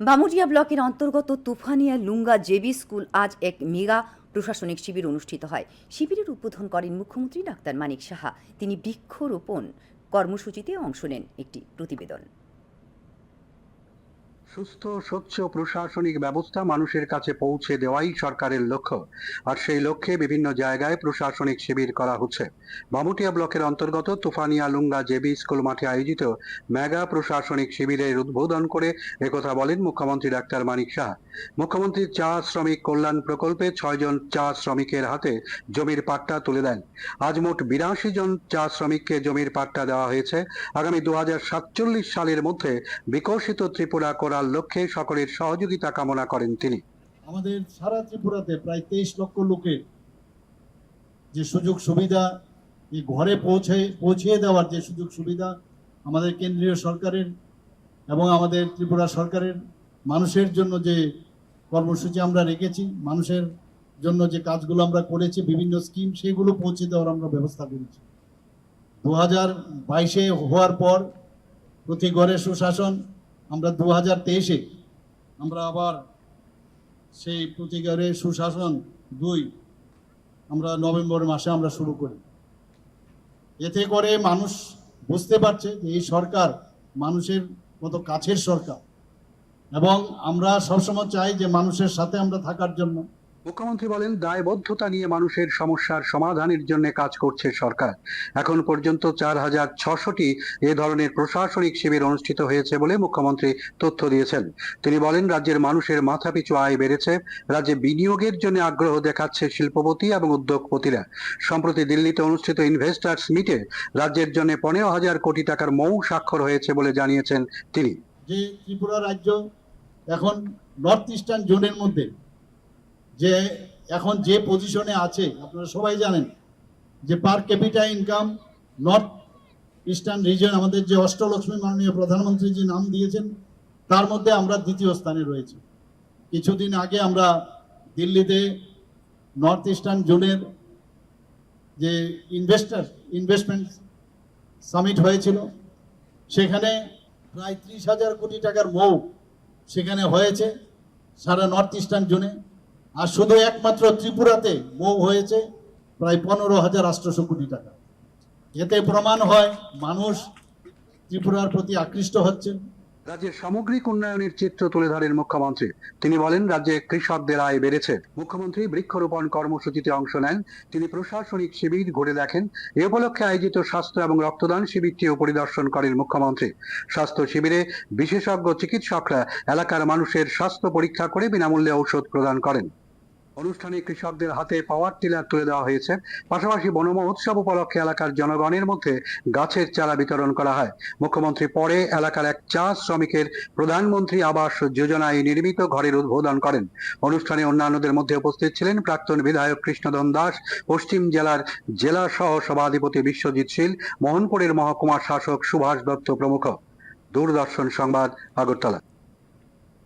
বামুরিয়া ব্লকের অন্তর্গত Tufania Lunga JB school আজ এক মেগা প্রশাসনিক শিবির অনুষ্ঠিত হয়। শিবিরের উদ্বোধন করেন মুখ্যমন্ত্রী ডাক্তার মানিক সাহা। তিনি বৃক্ষরোপণ কর্মসূচিতে অংশ নেন একটি প্রতিবেদন। সুস্থ, স্বচ্ছ, প্রশাসনিক ব্যবস্থা মানুষের কাছে পৌঁছে দেওয়াই সরকারের লক্ষ্য। আর সেই লক্ষ্যে বিভিন্ন জায়গায় প্রশাসনিক শিবির করা হচ্ছে। বামুটিয়া ব্লকের অন্তর্গত তুফানিয়া লুঙ্গা জেবি স্কুল মাঠে আয়োজিত মেগা প্রশাসনিক শিবিরের উদ্বোধন করে একথা বলেন মুখ্যমন্ত্রী ডাক্তার মানিক শাহ। মুখ্যমন্ত্রী চা শ্রমিক কল্যাণ প্রকল্পে ছয়জন চা শ্রমিকের হাতে জমির পাট্টা তুলে দেন। আজ মোট বিরাশি জন চা শ্রমিককে জমির পাট্টা দেওয়া হয়েছে। আগামী দু হাজার সাতচল্লিশ সালের মধ্যে বিকশিত ত্রিপুরা করার লক্ষ্যে সকলের সহযোগিতা কামনা করেন তিনি। আমাদের সারা ত্রিপুরাতে প্রায় তেইশ লক্ষ লোকের যে সুযোগ সুবিধা এই ঘরে পৌঁছে, পৌঁছিয়ে দেওয়ার যে সুযোগ সুবিধা আমাদের কেন্দ্রীয় সরকারের এবং আমাদের ত্রিপুরা সরকারের মানুষের জন্য যে কর্মসূচি আমরা রেখেছি, মানুষের জন্য যে কাজগুলো আমরা করেছি, বিভিন্ন স্কিম, সেগুলো পৌঁছে দেওয়ার আমরা ব্যবস্থা করেছি। দু হাজার বাইশে হওয়ার পর প্রতি ঘরে সুশাসন আমরা দু হাজার তেইশে, আমরা আবার সেই প্রতিকারের সুশাসন দুই, আমরা নভেম্বর মাসে আমরা শুরু করি। এতে করে মানুষ বুঝতে পারছে যে এই সরকার মানুষের মতো কাছের সরকার। এবং আমরা সবসময় চাই যে মানুষের সাথে আমরা থাকার জন্য। মুখ্যমন্ত্রী বলেন, দায়বদ্ধতা নিয়ে মানুষের সমস্যার সমাধানের জন্য কাজ করছে সরকার। এখন পর্যন্ত চার হাজার ছশোটি এ ধরনের প্রশাসনিক শিবির অনুষ্ঠিত হয়েছে বলে মুখ্যমন্ত্রী তথ্য দিয়েছেন। তিনি বলেন, রাজ্যের মানুষের মাথাপিছু আয় বেড়েছে, রাজ্যে বিনিয়োগের জন্য আগ্রহ দেখাচ্ছে শিল্পপতি এবং উদ্যোগপতিরা। সম্প্রতি দিল্লিতে অনুষ্ঠিত ইনভেস্টার্স মিটে রাজ্যের জন্য পনেরো হাজার কোটি টাকার মৌ স্বাক্ষর হয়েছে বলে জানিয়েছেন তিনি। যে ত্রিপুরা রাজ্য এখন নর্থ ইস্টার্ন জোনের মধ্যে যে এখন যে পজিশনে আছে, আপনারা সবাই জানেন যে per capita income north eastern region আমাদের যে অষ্টলক্ষ্মী মাননীয় প্রধানমন্ত্রী যে নাম দিয়েছেন, তার মধ্যে আমরা দ্বিতীয় স্থানে রয়েছি। কিছুদিন আগে আমরা দিল্লিতে নর্থ ইস্টার্ন জোনের যে ইনভেস্টার ইনভেস্টমেন্ট সামিট হয়েছিল, সেখানে প্রায় ত্রিশ হাজার কোটি টাকার মৌ সেখানে হয়েছে, সারা নর্থ ইস্টার্ন জোনে আর শুধু একমাত্র ত্রিপুরাতে মৌ হয়েছে, প্রায় পনেরো হাজার আটশোশো কোটি টাকা। এতে প্রমাণ হয় মানুষ ত্রিপুরার প্রতি আকৃষ্ট হচ্ছেন। রাজ্যের সামগ্রিক উন্নয়নের চিত্র তুলে ধরেন মুখ্যমন্ত্রী। তিনি বলেন, রাজ্যে কৃষকদের আয় বেড়েছে। মুখ্যমন্ত্রী বৃক্ষরোপণ কর্মসূচিতে অংশ নেন। তিনি প্রশাসনিক শিবির ঘুরে দেখেন। এ উপলক্ষে আয়োজিত স্বাস্থ্য এবং রক্তদান শিবিরটিও পরিদর্শন করেন মুখ্যমন্ত্রী। স্বাস্থ্য শিবিরে বিশেষজ্ঞ চিকিৎসকরা এলাকার মানুষের স্বাস্থ্য পরীক্ষা করে বিনামূল্যে ঔষধ প্রদান করেন। অনুষ্ঠানে কৃষকদের হাতে পাওয়ার টিলার তুলে দেওয়া হয়েছে। পাশাপাশি বন মহোৎসব উপলক্ষে এলাকার জনগণের মধ্যে গাছের চারা বিতরণ করা হয়। মুখ্যমন্ত্রী পরে এলাকার এক চা শ্রমিকের প্রধানমন্ত্রী আবাস যোজনায় নির্মিত ঘরের উদ্বোধন করেন। অনুষ্ঠানে অন্যান্যদের মধ্যে উপস্থিত ছিলেন প্রাক্তন বিধায়ক কৃষ্ণধন দাস, পশ্চিম জেলার জেলা সহ সভাধিপতি বিশ্বজিৎ শীল, মোহনপুরের মহকুমার শাসক সুভাষ দত্ত প্রমুখ। দূরদর্শন সংবাদ, আগরতলা।